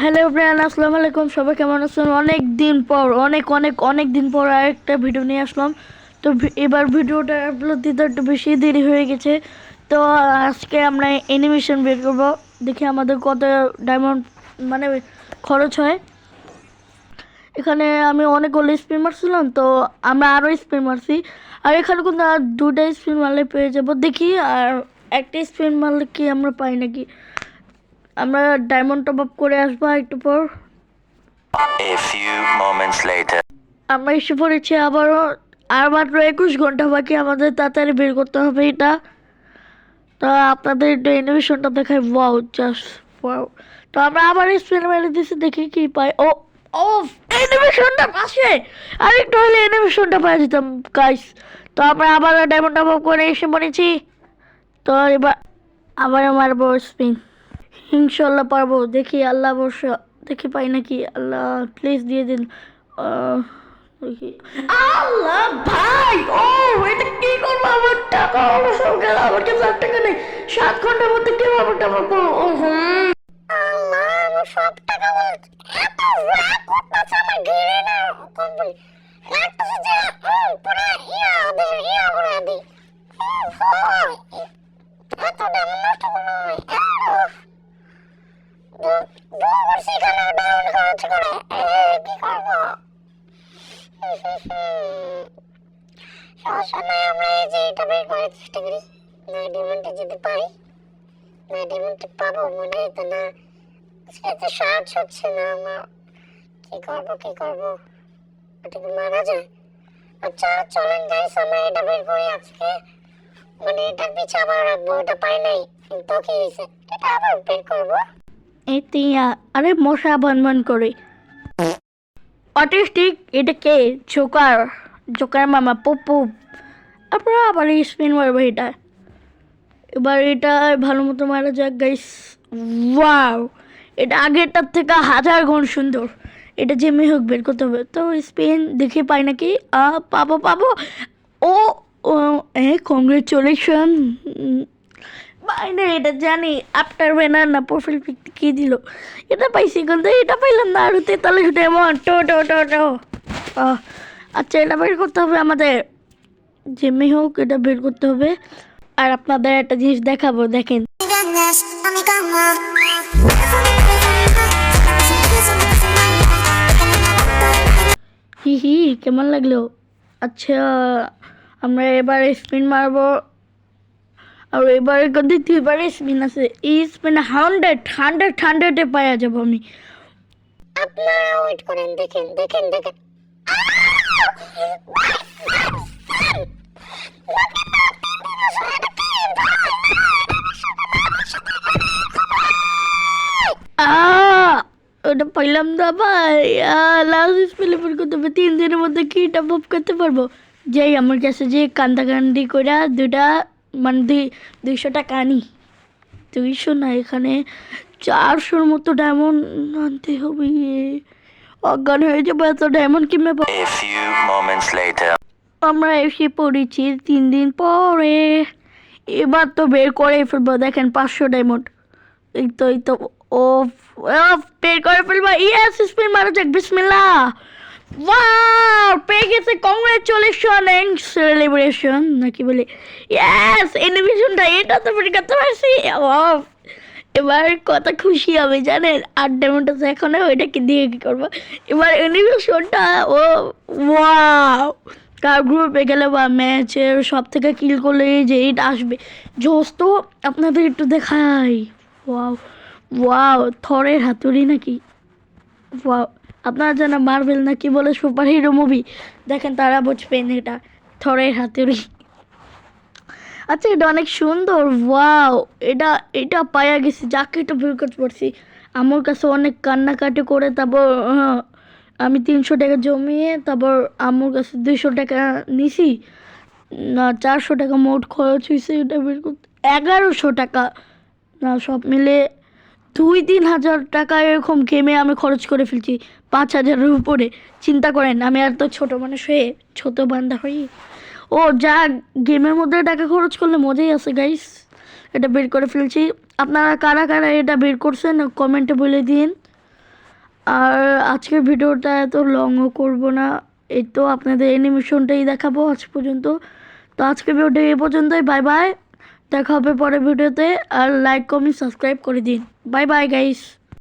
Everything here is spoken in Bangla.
হ্যালো ব্রায়ান আসসালামু আলাইকুম। সবাই কেমন আছেন? অনেক দিন পর, অনেক অনেক অনেক দিন পর আরেকটা ভিডিও নিয়ে আসলাম। তো এবার ভিডিওটা আপলোড দিতে একটু বেশি দেরি হয়ে গেছে। তো আজকে আমরা অ্যানিমেশন বের করব। দেখি আমাদের কত ডায়মন্ড মানে খরচ হয়। এখানে আমি অনেকগুলো স্পিন মারছিলাম, তো আমরা আরও স্পিন মারছি। আর এখানে কিন্তু আর দুটা স্পিন মারলে পেয়ে যাব। দেখি আর একটা স্পিন মারলে কি আমরা পাই নাকি? আমরা ডায়মন্ড টপ আপ করে আসব একটু পর. আমরা এসে পড়েছি আবারও। আর মাত্র একুশ ঘণ্টা বাকি আমাদের তাড়াতাড়ি বের করতে হবে এটা। তো আপনাদের একটু অ্যানিমেশনটা দেখায় ওয়াও জাস্ট ওয়াও তো আমরা আবার স্পিন মেরে দিছি দেখি কি পাই। ও ও অ্যানিমেশনটা পাশে। আর একটু হলে অ্যানিমেশনটা পাই যেতাম গাইস তো আমরা আবার ডায়মন্ড টপ আপ করে এসে পড়েছি। তো এবার আবার মারবো স্পিন ইনশাল্লাহ পারব। দেখি আল্লাহ বর্ষ দেখি পাই নাকি আল্লাহ প্লিজ দিয়ে দিন। আল্লাহ ভাই! ও এটা কি করব? আমার টাকা হলো সব গেল আমার কাছে আর টাকা নেই। সাত ঘণ্টার মধ্যে কি আমার টাকা? করব ও হুম আল্লাহ আমার সব টাকা বল এত রাগ করতেছে আমার ঘিরে না কম লাগতেছে যে পুরো ইয়া দে ইয়া করে দি এত দাম নষ্ট করব আমি। আহ! দুবার করে কি করব? সমস্যা এই যে এটা বের করার করি। না ডিমন্ডে পাবো, মনে হয় না। সে তো হচ্ছে না আমরা। কি করব কি করব? এটা কি মারা যায়? আচ্ছা চলেন গাইস আমরা এটা বের করি আজকে। মানে এটার পিছে আবার রাখব এটা পাই নাই। কিন্তু কি হয়েছে? এটা আবার বের করব? এতিয়া আরে মশা বনবন করে অটিস্টিক এটা কে জোকার জোকার মামা পপু আপনারা আবার স্পিন মারবো এটা এবার এটা ভালো মতো মারা যাক গাইস ওয়াও এটা আগেরটার থেকে হাজার গুণ সুন্দর এটা যেমনি হোক বের করতে হবে? তো স্পেন দেখে পাই নাকি? পাবো পাবো। ও এ কংগ্রেচুলেশন বাইরে এটা জানি আফটার ব্যানার না প্রোফাইল পিক কি দিল? এটা পাইছি কিন্তু এটা পাইলাম না, আর তেতাল্লিশ ডেমন টো টো টো টো। আচ্ছা এটা বের করতে হবে আমাদের। যেমনি হোক, এটা বের করতে হবে। আর আপনাদের একটা জিনিস দেখাবো, দেখেন। হি হি, কেমন লাগল? আচ্ছা আমরা এবারে স্পিন মারবো। আর এবারে কিন্তু দুইবারে স্পিন আছে এই স্পিন হান্ড্রেড হান্ড্রেড হান্ড্রেডে পাওয়া যাব আমি। আপনারা ওয়েট করেন দেখেন দেখেন দেখেন। ওটা পাইলাম না ভাই। লাস্ট স্পেলে বের করতে হবে তিন দিনের মধ্যে কি টপ আপ করতে পারব। যাই আমার কাছে যে কান্দাকান্দি করে দুটা মানে দুই দুইশো টাকা আনি। দুইশো না এখানে চারশোর মতো ডায়মন্ড আনতে হবে। অজ্ঞান হয়ে যাব এত ডায়মন্ড কিনবে. আমরা এসে পড়েছি তিন দিন পরে। এবার তো বের করে ফেলব দেখেন পাঁচশো ডায়মন্ড এই তো এই তো ও বের করে ফেলব। ইয়েস স্পিন মারা যাক বিসমিল্লাহ। ওয়াও পেয়ে গেছে কংগ্রেচুলেশন এন্ড সেলিব্রেশন নাকি বলে ইয়েস এনিমেশনটা এটা তো বের করতে পারছি! এবার কত খুশি হবে জানেন? আর আছে এখন, ওইটাকে দিয়ে কি করব? এবার অ্যানিমেশনটা ও ওয়াও কার গ্রুপে গেলে বা ম্যাচে সব থেকে কিল করলে যে এইটা আসবে? জোস তো আপনাদের একটু দেখাই। ওয়াও ওয়াও থরের হাতুড়ি নাকি? আপনারা জানা মার্বেল না কি বলে সুপার হিরো মুভি দেখেন তারা বুঝবেন এটা থরের হাতুড়ি। আচ্ছা এটা অনেক সুন্দর ওয়াও এটা এটা পায়া গেছি যাকে এটা বের করতে পারছি। আমার কাছে অনেক কান্নাকাটি করে তারপর আহ, আমি তিনশো টাকা জমিয়ে তারপর আমার কাছে দুইশো টাকা নিছি। না চারশো টাকা মোট খরচ হয়েছে এটা বের করতে। এগারোশো টাকা না সব মিলে দুই তিন হাজার টাকা এরকম গেমে আমি খরচ করে ফেলছি। পাঁচ হাজারের উপরে। চিন্তা করেন, আমি আর তো ছোটো মানুষ হয়ে ছোটো বান্দা হই। ও যা গেমের মধ্যে টাকা খরচ করলে মজাই আছে গাইস এটা বের করে ফেলছি। আপনারা কারা কারা এটা বের করছেন, কমেন্টে বলে দিন। আর আজকের ভিডিওটা এত লংও করব না। এই তো আপনাদের অ্যানিমেশনটাই দেখাবো আজ পর্যন্ত। তো আজকের ভিডিওটা এই পর্যন্তই। বাই বাই দেখা হবে পরের ভিডিওতে আর লাইক কমেন্ট সাবস্ক্রাইব করে দিন। Bye bye guys